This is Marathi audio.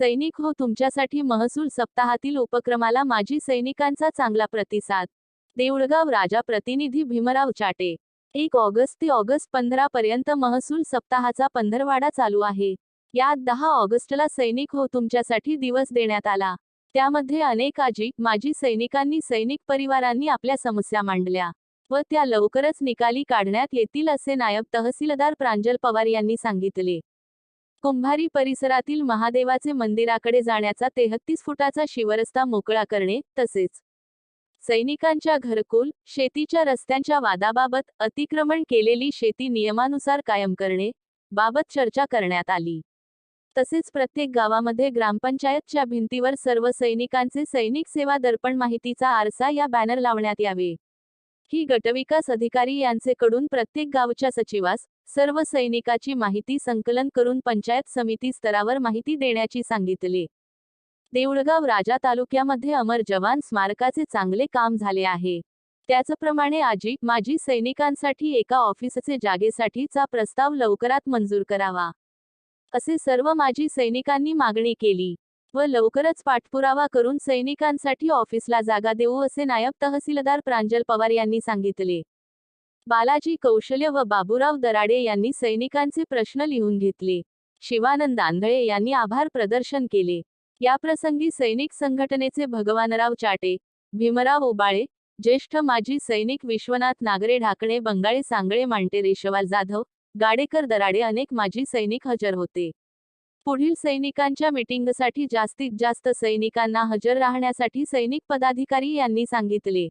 सैनिक हो तुमच्यासाठी महसूल सप्ताहातील उपक्रमाला माजी सैनिकांचा चांगला प्रतिसाद. देऊळगाव राजा प्रतिनिधी भीमराव चाटे. एक ऑगस्ट ते ऑगस्ट पंधरा पर्यंत महसूल सप्ताहाचा पंधरवाडा चालू आहे. यात दहा ऑगस्टला सैनिक हो तुमच्यासाठी दिवस देण्यात आला. त्यामध्ये अनेक आजी माजी सैनिकांनी सैनिक परिवारांनी आपल्या समस्या मांडल्या व त्या लवकरच निकाली काढण्यात येतील असे नायब तहसीलदार प्रांजल पवार यांनी सांगितले. कुंभारी परिसरातील महादेवाचे मंदिराकडे जाण्याचा तेहत्तीस फुटाचा शिवरस्ता मोकळा करणे तसेच सैनिकांच्या घरकुल शेतीच्या रस्त्यांच्या वादाबाबत अतिक्रमण केलेली शेती नियमानुसार कायम करणे बाबत चर्चा करण्यात आली. तसेच प्रत्येक गावामध्ये ग्रामपंचायतच्या भिंतीवर सर्व सैनिकांचे सैनिक सेवा दर्पण माहितीचा आरसा या बॅनर लावण्यात यावे. ही गटविकास अधिकारी यांचेकडून प्रत्येक गावच्या सचिवास सर्व सैनिकाची माहिती संकलन करून पंचायत समिती स्तरावर माहिती देण्याची सांगितले. देऊळगाव राजा तालुक्यामध्ये अमर जवान स्मारकाचे चांगले काम झाले आहे. त्याचप्रमाणे आजी माजी सैनिकांसाठी एका ऑफिसचे जागेसाठीचा प्रस्ताव लवकरात मंजूर करावा. असे सर्व माजी सैनिकांनी मागणी केली. व लवकरच पाठपुरावा करून सैनिकांसाठी ऑफिसला जागा देऊ असे नायब तहसीलदार प्रांजल पवार यांनी सांगितले. बालाजी कौशल्य व बाबूराव दराडे यांनी सैनिकांचे प्रश्न लिहून घेतले. शिवानंद आंधळे यांनी आभार प्रदर्शन केले. याप्रसंगी सैनिक संघटनेचे भगवानराव चाटे भीमराव ओबाळे ज्येष्ठ माजी सैनिक विश्वनाथ नागरे ढाकणे बंगाळे सांगळे मांटे रेशवाल जाधव गाडेकर दराडे अनेक माजी सैनिक हजर होते. पुढील सैनिकांच्या मिटिंगसाठी जास्तीत जास्त सैनिकांना हजर राहण्यासाठी सैनिक पदाधिकारी यांनी सांगितले.